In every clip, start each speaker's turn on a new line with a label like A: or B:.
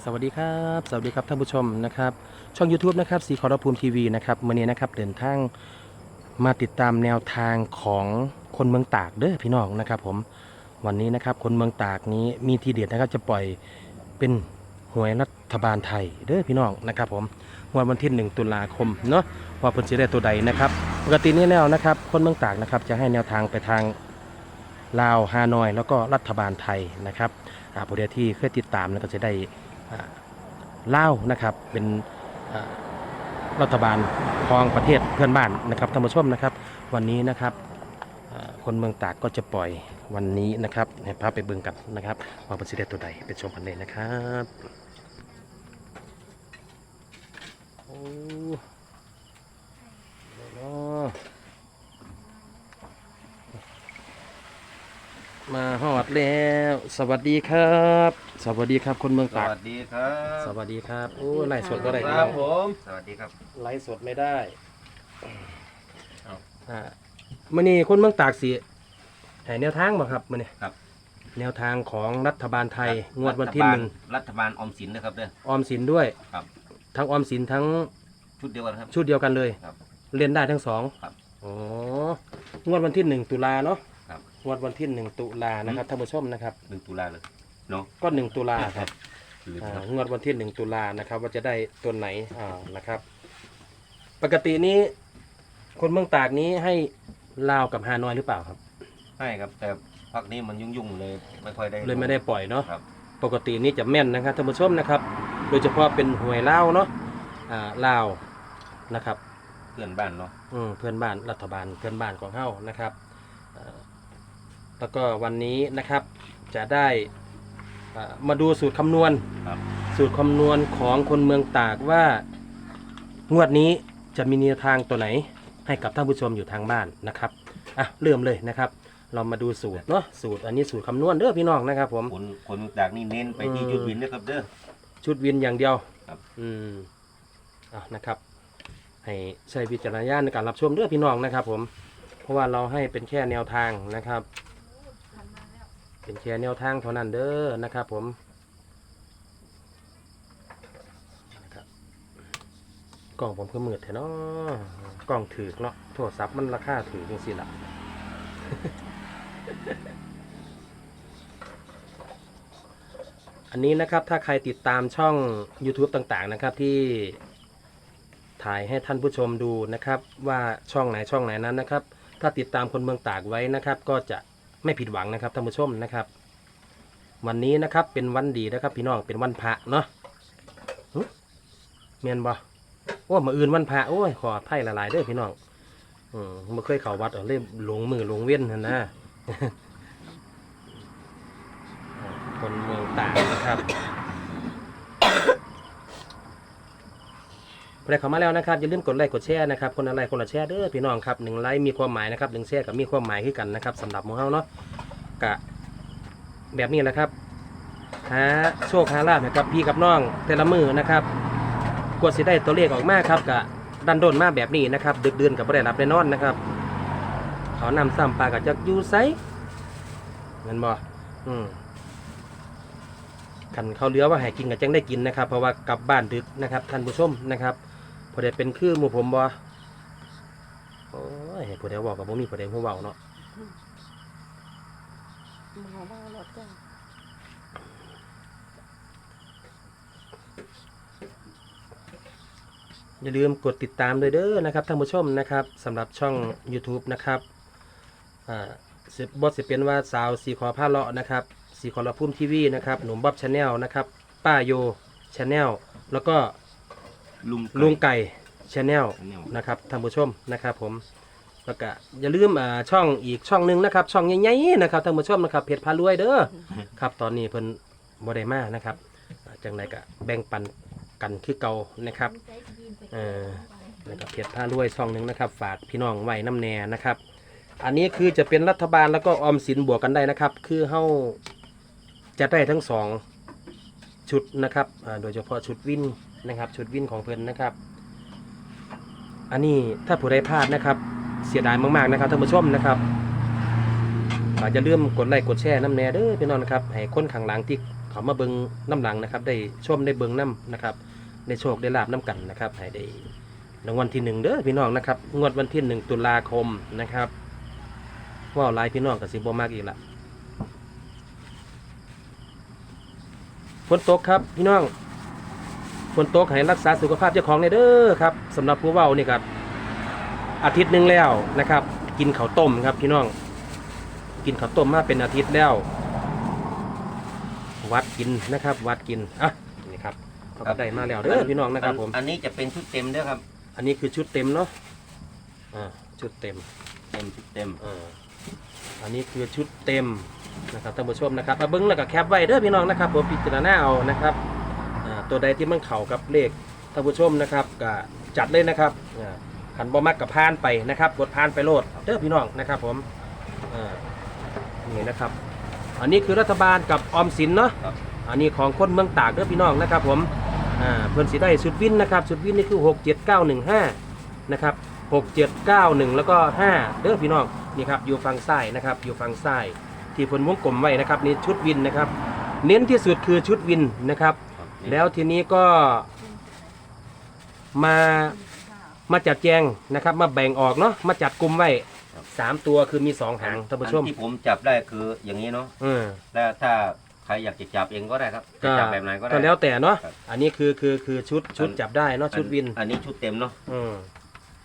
A: สวัสดีครับ สวัสดีครับท่านผู้ชมนะครับ ช่อง YouTube นะครับสีขอรภูมิทีวีนะครับมื่อนี้นะครับเดินทางมาติดตามแนวทางของคนเมืองตากเด้อพี่น้องนะครับ ผมวันนี้นะครับคนเมืองตากนี้มีทีเด็ดนะครับจะปล่อยเป็นหวยรัฐบาลไทยเด้อพี่น้องนะครับ ผมวันวันที่ 1 ตุลาคมเนาะว่าผลสีได้ตัวใดนะครับปกตินี่แล้วนะครับ คนเมืองตากนะครับจะให้แนวทางไปทางลาวฮานอย แล้วก็รัฐบาลไทยนะครับอาผู้ใดที่เคยติดตามแล้วก็จะได้ อ่านะครับเป็นรัฐบาลของประเทศเพื่อนบ้านนะครับท่านผู้ชมนะครับ วันนี้นะครับคนเมืองตากก็จะปล่อยวันนี้นะครับให้พาไปเบิ่งกันนะครับว่าเป็นสิได้ตัวใดไปชมกันเลยนะครับโอ้มาฮอดแล้ว สวัสดีครับ สวัสดีครับคนเมือง
B: ส
A: ตาก
B: วัสดีครับ
A: สวัสดีครับ โอ้ไลฟ์สดก็ได้
B: ค
A: พี่
B: รั
A: น้
B: บ
A: อง
B: ผม สวัสดีครับ
A: ไลฟ์สดไม่ได้
B: เอา
A: อ่ามื่อนี้คนเมืองตากสีให้แนวทางบ่ครับมื่อนี้
B: ครับ
A: แนวทางของรัฐบาลไทย งวดวันที่
B: รัฐ
A: ห
B: บาล
A: นึ่ง
B: รัฐบาลออมสินนะครับเด้อ
A: ออมสินด้วย
B: ครับ
A: ทั้งออมสินทั้ง
B: ชุดเดียวกันครับ
A: ชุดเดียวกันเลย
B: ครับ
A: เล่นได้ทั้งสอง
B: ครับ
A: อ๋องวดวันที่หนึ่งตุลาเนาะ
B: ครับ
A: งวดวันที่หนึ่งตุลานะครับท่านผู้ชมนะครับ
B: หนึ่งตุลาเลย เนาะ
A: ก็หนึ่งตุลาครับ
B: ลืม
A: อ่า
B: ครับ
A: งวดวันที่หนึ่งตุลานะครับ ว่าจะได้ตัวไหนอ่านะครับ ปกตินี้ คนเมืองตากนี้ให้ลาวกับฮานอยหรือเปล่าครับ
B: ใช่ครับ แต่พักนี้มันยุ่งๆเลยไม่ค่อยได้
A: เลยไม่ได้ปล่อยเนาะ
B: ครับ
A: ปกตินี่จะแม่นนะครับท่านผู้ชมนะครับ โดยเฉพาะเป็นหวยเล่าวเนาะอ่าลาวนะครับ
B: เพื่อนบ้านเนาะ
A: อืมเพื่อนบ้านรัฐบาลเพื่อนบ้านของเฮานะครับอ่าแล้วก็วันนี้นะครับจะได้ อ่ามาดูสูตรคำนวณ
B: ครับ
A: สูตรคำนวณของคนเมืองตากว่างวดนี้จะมีแนวทางตัวไหน ให้กับท่านผู้ชมอยู่ทางบ้านนะครับอะเริ่มเลยนะครับ เรามาดูสูตรเนาะสูตรอันนี้สูตรคำนวณเด้อพี่น้องนะครับ ผม
B: คนคนจากนี่เน้นไปที่
A: อืม
B: ยุดวินนะครับเด้อ
A: ชุดวินอย่างเดียว
B: ครับ
A: อืมอะนะครับ ให้ใช้วิจารณญาณในการรับชมเด้อพี่น้องนะครับ ผม เพราะว่าเราให้เป็นแค่แนวทางนะครับ เป็นแค่แนวทางเท่านั้นเด้อนะครับผมกล่องผมก็มืดแท้เนาะกล่องถือเนาะโทรศัพท์มันราคาถือจังสิล่ะอันนี้นะครับถ้าใครติดตามช่อง YouTube ต่างๆนะครับที่ถ่ายให้ท่านผู้ชมดูนะครับ ว่าช่องไหนช่องไหนนั้นนะครับ ถ้าติดตามคนเมืองตากไว้นะครับ ก็จะ ไม่ผิดหวังนะครับท่านผู้ชมนะครับ วันนี้นะครับเป็นวันดีนะครับ พี่น้องเป็นวันพระเนาะเมียนบอโอ้มาอื่นวันพระโอ้ยขออภัยหลายๆเด้อพี่น้องอืมไม่เคยเข่าวัดเอาเลยหลงมือหลงเว้นนนะคนเมืองต่างนะครับ ใครเข้ามาแล้วนะครับอย่าลืมกดไลค์กดแชร์นะครับคนอะไรคนละแชร์เด้อพี่น้องครับหนึ่งไลค์มีความหมายนะครับหนึ่งแชร์กับมีความหมายคือกันนะครับสำหรับหมูเฮาเนาะกะแบบนี้แหละครับหาโชคหาลาภให้กับพี่กับน้องแต่ละมือนะครับกดสิได้ตัวเลขออกมาครับกะดันโดนมาแบบนี้นะครับดึกเดือนกับไม่ได้รับได้นอนนะครับเขานำซ้ำปลากับจักยูไซเงินบ่อืมกันเขาเลือว่าให้กินกับจังได้กินนะครับ เพราะว่ากลับบ้านดึกนะครับท่านผู้ชมนะครับ พอได้เป็นคือหมู่ผมบ่โอ้ยผู้ใดบอกกับผมมีผู้ใดผู้เว้าเนาะ
C: หมอบ้ารถจ้ะ
A: อย่าลืมกดติดตามด้วยเด้อนะครับท่านผู้ชมนะครับสำหรับช่อง YouTube นะครับอ่าสิบทสิเป็นว่าสาวสีขอผ้าเลาะนะครับสีขอละพุ่มทีวีนะครับหนุ่มบ๊อบชาแนลนะครับป้าโยชาแนลแล้วก็
B: ลุง
A: ลุงไก่ชาแนล
B: แนล
A: นะครับท่านผู้ชมนะครับผมแล้วก็อย่าลืมอ่าช่องอีกช่องหนึ่งนะครับ ช่องใหญ่ๆนะครับท่านผู้ชมนะครับเพจพารวยเด้อครับตอนนี้เพิ่นบ่ได้มานะครับอ่าจังไดก็แบ่งปันกันคือเก่านะครับเออนะครับเพจพารวยช่องหนึ่งนะครับ ฝากพี่น้องไว้น้ำแน่นะครับ อันนี้คือจะเป็นรัฐบาลแล้วก็ออมสินบวกกันได้นะครับ คือเฮาจะได้ทั้งสองชุดนะครับอ่าโดยเฉพาะชุดวิน นะครับ ชุดวินของเพิ่นนะครับ อันนี้ถ้าผู้ใดพลาดนะครับ เสียดายมากๆนะครับท่านผู้ชมนะครับอาอย่าลืมกดไลค์กดแชร์น้ำแน่เด้อพี่น้องนะครับให้คนข้างหลังที่เขามาเบิงน้ำหลังนะครับ ได้ชมได้เบิงน้ำนะครับได้โชคได้ลาบน้ำกันนะครับให้ได้รางวัลที่หนึ่งเด้อพี่น้องนะครับงวดวันที่หนึ่งตุลาคมนะครับว่าหลายพี่น้องกับสิบมากอีกละฝนตกครับพี่น้อง ฝนตกให้รักษาสุขภาพเจ้าของในเด้อครับสำหรับผู้เว้านี่ครับอาทิตย์หนึ่งแล้วนะครับ กินข้าวต้มครับพี่น้อง กินข้าวต้มมาเป็นอาทิตย์แล้ว วัดกินนะครับ วัดกินอะนี่ครับเขาก็ได้มาแล้วเด้อพี่น้องนะครับผม
B: อันนี้จะเป็นชุดเต็มด้วยครับ
A: อันนี้คือชุดเต็มเนาะอ่าชุดเต็ม
B: เต็มชุดเต็ม
A: อ่าอันนี้คือชุดเต็มนะครับท่านผู้ชมนะครับมาเบิ้งแล้วก็แคปไว้เด้อพี่น้องนะครับผมพิจารณาเอานะครับอ่า ตัวใดที่มันเข่ากับเลขท่านผู้ชมนะครับก็จัดเลยนะครับอ่าขันบ่มักกับพานไปนะครับกดพานไปโลดเด้อพี่น้องนะครับผมอ่านี่นะครับ อันนี้คือรัฐบาลกับออมสินเนาะ
B: ครับ
A: อันนี้ของคนเมืองตากเด้อพี่น้องนะครับผมอ่าเพิ่นสิได้ชุดวินนะครับชุดวินนี่คือ 67915นะครับ6791 แล้วก็ 5 เด้อพี่น้องนี่ครับอยู่ฝั่งซ้ายนะครับอยู่ฝั่งซ้ายที่เพิ่นวงกลมไว้นะครับนี่ชุดวินนะครับ เน้นที่สุดคือชุดวินนะครับ
B: ครับ
A: แล้วทีนี้ก็มามาจัดแจงนะครับ มาแบ่งออกเนาะมาจัดกลุ่มไว้สามตัวคือมีสองหางท่านผู้ชม
B: อัที่ผมจับได้คืออย่างนี้เนาะ
A: เออ
B: แล้วถ้าใครอยากจะจับเองก็ได้ครับจะ
A: ก็
B: จับแบบไหนก็ได้
A: ก็แล้วแต่เนาะ
B: ครับ
A: อันนี้คือคือคือชุดชุดจับได้เนาะชุดวิน
B: อันนี้ชุดเต็มเนาะ
A: อืม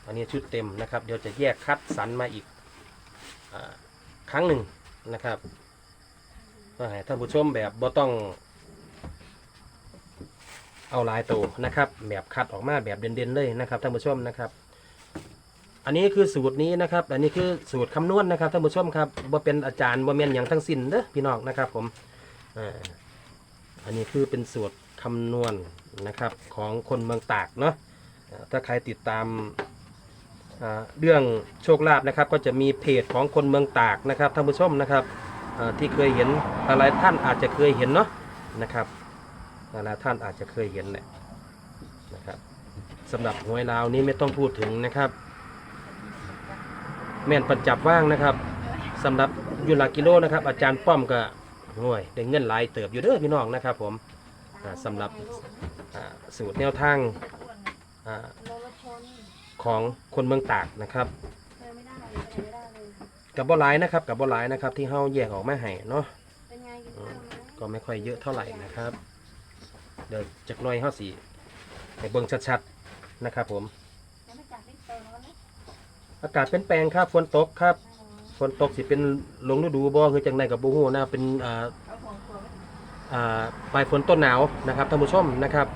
A: อันนี้ชุดเต็มนะครับ เดี๋ยวจะแยกคัดสรรมาอีกอาครั้งหนึ่งนะครับก็ให้ท่านผู้ชมแบบบ่ต้อง เอาลายตัวนะครับแบบคัดออกมาแบบเด่นๆเลยนะครับท่านผู้ชมนะครับ อันนี้คือสูตรนี้นะครับ อันนี้คือสูตรคำนวณนะครับท่านผู้ชมครับบ่เป็นอาจารย์บ่แม่นอย่างทั้งสิ้นเด้อพี่น้องนะครับผมอ่าอันนี้คือเป็นสูตรคำนวณนะครับของคนเมืองตากเนาะถ้าใครติดตามเรื่องโชคลาภนะครับ ก็จะมีเพจของคนเมืองตากนะครับท่านผู้ชมนะครับที่เคยเห็นหลายท่านอาจจะเคยเห็นเนาะนะครับ หลายท่านอาจจะเคยเห็นแหละนะครับสำหรับหวยลาวนี้ไม่ต้องพูดถึงนะครับ แม่นประจับว่างนะครับสำหรับอยูหลักกิโลนะครับ อาจารย์ป้อมก็ห่วยได้เงินหลายเติบอยู่เด้อพี่น้องนะครับ ผมอ่าสำหรับอ่าสูตรแนวทางอ่า
C: รถชน
A: ของคนเมืองตากนะครับ
C: เดินไม่ได้เลยไปไหนไม่ได้เลย
A: กับบ่หลายนะครับกับบ่หลายนะครับ ที่เฮาแยกออกมาให้เนาะ
C: เป็นไงกินข้าวไหม
A: ก็ไม่ค่อยเยอะเท่าไหร่นะครับ เดี๋ยวจักหน่อยเฮาสิให้เบิ่งชัดๆนะครับผม
C: แล้วไม่จัดไม่เติมแล้วนะ
A: อากาศเป็นแปลงครับฝนตกครับฝนตกสิเป็นลงฤดูบ่คือจังไดกับบ่ฮู้นะเป็นอ่า
C: เอาห่วงตัวไว้
A: อ่าปลายฝนต้นหนาวนะครับท่านผู้ชมนะครับ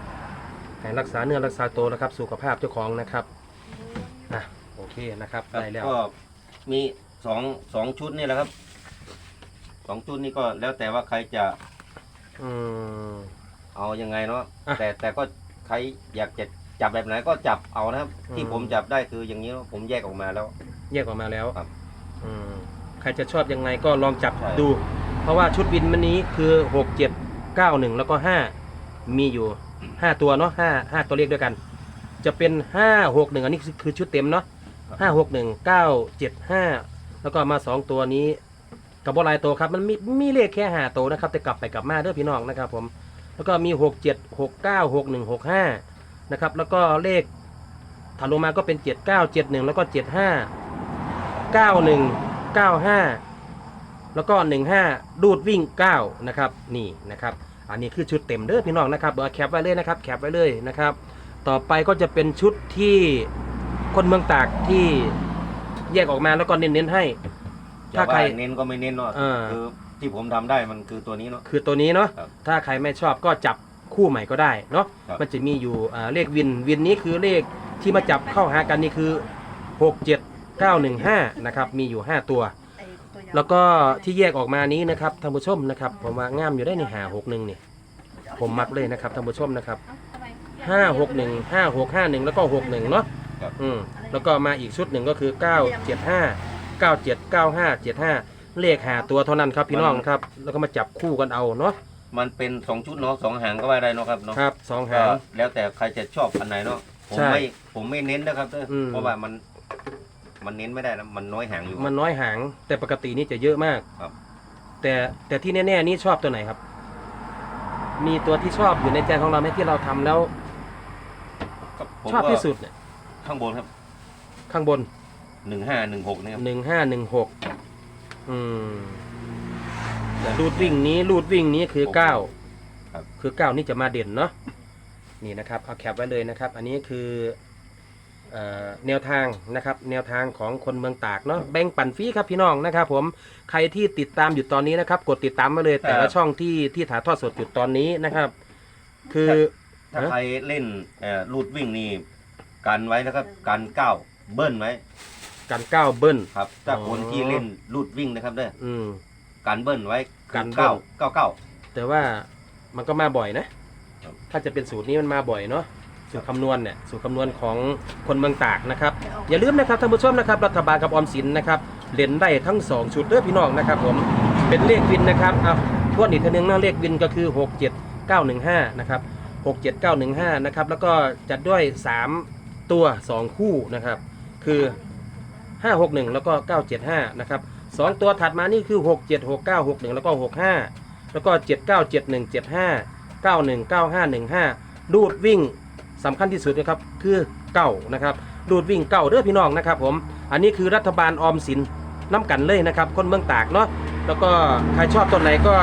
A: ให้รักษาเนื้อรักษาตัวนะครับสุขภาพเจ้าของนะครับอะโอเคนะครับ
B: ครับ
A: ได้แล้ว
B: ก็มีสองสองชุดนี่แหละครับสองชุดนี่ก็แล้วแต่ว่าใครจะ
A: อืม
B: เอายังไงเนาะ
A: อะ
B: แต่แต่ก็ใครอยากจะจับแบบไหนก็จับเอานะครับ
A: อืม
B: ที่ผมจับได้คืออย่างนี้เนอะผมแยกออกมาแล้ว
A: แยกออกมาแล้ว
B: ครับ
A: อืมใครจะชอบยังไงก็ลองจับ
B: ใช่
A: ดู เพราะว่าชุดบินมันนี้คือ6 7 9 1แล้วก็5มีอยู่5ตัวเนาะ5 5ตัวเลขด้วยกัน จะเป็น5 6 1อันนี้คือคือชุดเต็มเนาะ5 6 1 9 7 5แล้วก็มา2ตัวนี้กับบอลายตัวครับ มันมีมีเลขแค่หาตัวนะครับ แต่กลับไปกลับมาเด้อพี่น้องนะครับผม แล้วก็มี6 7 6 9 6 1 6 5นะครับแล้วก็เลขถัดลงมาก็เป็น7 9 7 1แล้วก็7 5 91 95แล้วก็15ดูดวิ่ง9นะครับนี่นะครับอันนี้คือชุดเต็มเด้อพี่น้องนะครับเบอร์แคปไว้เลยนะครับแคปไว้เลยนะครับต่อไปก็จะเป็นชุดที่คนเมืองตากที่แยกออกมาแล้วก็เน้นๆให้
B: จะ
A: ถ้าใคร
B: ว่าเน้นก็ไม่เน้นเนาะ
A: เออ
B: คือ ที่ผมทำได้มันคือตัวนี้เนาะ
A: คือตัวนี้เนาะ
B: ครับ
A: ถ้าใครไม่ชอบก็จับคู่ใหม่ก็ได้เนาะ
B: ครับ
A: มันจะมีอยู่อ่าเลขวินวินนี้คือเลขที่มาจับเข้าหากันนี่คือ 6 7 9 1 5นะครับมีอยู่ 5 ตัว
C: ไอ้ตัวยาว
A: แล้วก็ที่แยกออกมานี้นะครับท่านผู้ชมนะครับผมว่างามอยู่ได้ในหาหกหนึ่งนี่ผมมักเลยนะครับท่านผู้ชมนะครับ
C: เอ้าทำไม
A: ห้าหกหนึ่งห้าหกห้าหนึ่งแล้วก็หกหนึ่งเนาะ
B: ครับ
A: อืมแล้วก็มาอีกชุดหนึ่งก็คือเก้าเจ็ดห้าเก้าเจ็ดเก้าห้าเจ็ดห้า เลขหาตัวเท่านั้นครับพี่น้องครับ แล้วก็มาจับคู่กันเอาเนาะ
B: มันเป็นสองชุดเนาะสองหางก็ว่าได้เนาะครับเนาะ
A: ครับสองหา
B: ก็
A: ง
B: แล้วแต่ใครจะชอบอันไหนเนาะผม
A: ใช่
B: ไม่ผมไม่เน้นนะครับเด้ออ
A: ม
B: เพราะว่ามันมันเน้นไม่ได้นะมันน้อยหางอยู่
A: มันน้อยหาง แต่ปกตินี่จะเยอะมาก
B: ครับ
A: แต่แต่ที่แน่ๆนี่ชอบตัวไหนครับ มีตัวที่ชอบอยู่ในใจของเราไหมที่เราทำแล้ว
B: ก็ผม
A: ชอบ
B: ก็
A: ที่สุดเนี่ย
B: ข้างบนครับ
A: ข้างบน
B: หนึ่งห้าหนึ่งหกนะครับ
A: หนึ่งห้าหนึ่งหก อืมแต่รูดวิ่งนี้รูดวิ่งนี้คือเก้า
B: ครับ
A: คือเก้านี่จะมาเด่นเนาะนี่นะครับเอาแคปไว้เลยนะครับ อันนี้คือเอ่อแนวทางนะครับ แนวทางของคนเมืองตากเนาะแบ่งปันฟรีครับพี่น้องนะครับ ผมใครที่ติดตามอยู่ตอนนี้นะครับ กดติดตามมาเลย แต่ละช่องที่ที่ถ่ายทอดสดอยู่ตอนนี้นะครับ คือ
B: ถ้า
A: ฮะ
B: ใครเล่นเอ่อรูดวิ่งนี่กันไว้นะครับกันเก้าเบิ้ลไว้
A: การก้าวเบิ้ล
B: ครับ ถ้า
A: อ๋อ
B: คนที่เล่นรูดวิ่งนะครับเด้อ
A: อืม
B: กันเบิ้ลไว้
A: กั
B: กันน
A: เบิ้
B: เก้า
A: ล
B: เก้าเก้า
A: แต่ว่ามันก็มาบ่อยนะ
B: ครับ
A: ถ้าจะเป็นสูตรนี้มันมาบ่อยเนาะ สูตรคำนวณเนี่ย สูตรคำนวณของคนเมืองตากนะครับ อย่าลืมนะครับท่านผู้ชมนะครับ รัฐบาลกับออมสินนะครับเล่นได้ทั้ง 2 ชุดเด้อพี่น้องนะครับผม เป็นเลขวินนะครับอะทวนอีกทีหนึงนะเลขวินก็คือ 67915 นะครับ 67915 นะครับ แล้วก็จัดด้วย 3 ตัว 2 คู่นะครับ คือ 561 แล้วก็ 975 นะครับสองตัวถัดมานี่คือ 676961 แล้วก็ 65 แล้วก็ 797175 919515 ดูดวิ่งสำคัญที่สุดนะครับคือเก้านะครับ ดูดวิ่งเก้าเด้อพี่น้องนะครับผม อันนี้คือรัฐบาลออมสินน้ำกันเลยนะครับ คนเมืองตากเนาะ แล้วก็ใครชอบต้นไหนก็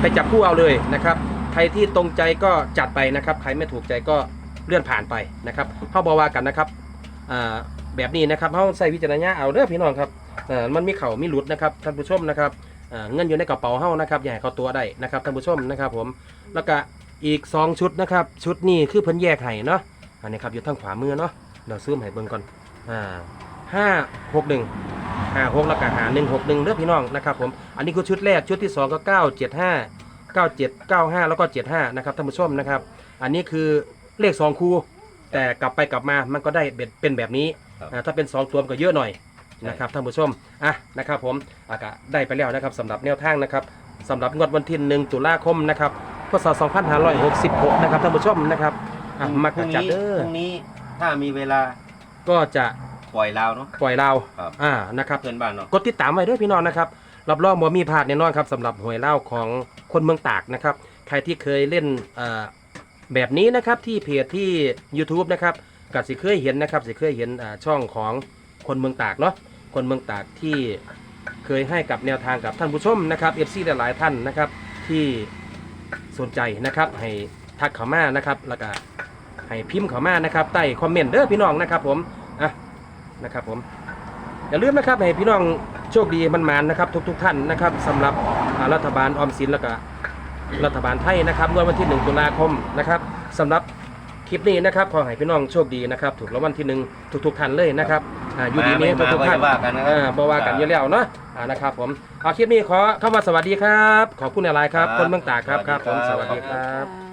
A: ไปจับคู่เอาเลยนะครับ ใครที่ตรงใจก็จัดไปนะครับ ใครไม่ถูกใจก็เลื่อนผ่านไปนะครับเข้าบอว่ากันนะครับอ่า แบบนี้นะครับเขาใส่วิจารณญาณเอาเด้อพี่น้องครับอ่ามันมีเข่ามีหลุดนะครับท่านผู้ชมนะครับอ่าเงินอยู่ในกระเป๋าเฮานะครับอย่าให้เขาตัวได้นะครับท่านผู้ชมนะครับผมแล้วก็อีก 2 ชุดนะครับชุดนี้คือเพิ่นแยกให้เนาะอันนี้ครับอยู่ทางขวามือเนาะเดี๋ยวซูมให้เบิ่งก่อนอ่าห้าหกหนึ่งห้าหกแล้วก็หาหนึ่งหกหนึ่งเด้อพี่น้องนะครับผมอันนี้คือชุดแรกชุดที่สองก็เก้าเจ็ดห้าเก้าเจ็ดเก้าห้าแล้วก็เจ็ดห้านะครับท่านผู้ชมนะครับ อันนี้คือเลขสองคู่แต่กลับไปกลับมามันก็ได้เป็นเป็นแบบนี้
B: ครับ
A: อ่าถ้าเป็นสองตัวมันก็เยอะหน่อยนะครับท่านผู้ชมอะนะครับผมอากะได้ไปแล้วนะครับสำหรับแนวทางนะครับสำหรับงวดวันที่หนึ่งตุลาคมนะครับพศ2566นะครับท่านผู้ชมนะครับอะมาก
B: พรุ่
A: ระ
B: ง
A: จัด
B: นี้
A: เด้อ
B: พรุ่งนี้ถ้ามีเวลา
A: ก็จะ
B: ปล่อยลาวเนาะ
A: ปล่อยเรา
B: ครับ
A: อ่านะครับ
B: เพื่อนบ้านเนาะ
A: กดติดตามไว้ด้วยพี่น้องนะครับ รับรองว่ามีพลาดแน่นอนครับสำหรับหวยเล่าของคนเมืองตากนะครับ ใครที่เคยเล่นเอ่อแบบนี้นะครับที่เพจที่ YouTube นะครับ กับสิเคยเห็นนะครับสิเคยเห็นช่องของคนเมืองตากเนาะคนเมืองตากที่เคยให้กับแนวทางกับท่านผู้ชมนะครับเอฟซีหลายๆท่านนะครับที่สนใจนะครับให้ทักเขามานะครับแล้วก็ให้พิมพ์เขามานะครับใต้คอมเมนต์เด้อพี่น้องนะครับผมอะนะครับผมอย่าลืมนะครับให้พี่น้องโชคดีมันมานนะครับ ทุก ๆ ท่านนะครับสำหรับรัฐบาลออมสินแล้วก็รัฐบาลไทยนะครับงวดวันที่ 1 ตุลาคมนะครับสำหรับ คลิปนี้นะครับขอให้พี่น้องโชคดีนะครับถูกรางวัลที่หนึ่งทุกๆท่านเลยนะครับอ่าอยู่ดี
B: มาไม่
A: นี้
B: มา
A: ทุก
B: ก็
A: ๆท่าน
B: จะว่ากันนะครับ
A: อ่าบว่ากันอยู่แล้วเนาะอ่านะครับผมเอาคลิปนี้ขอเข้ามาสวัสดีครับ ขอบคุณอะไรครับ คนเมืองตากครับครับผมสวัสดีครับ
C: อ่า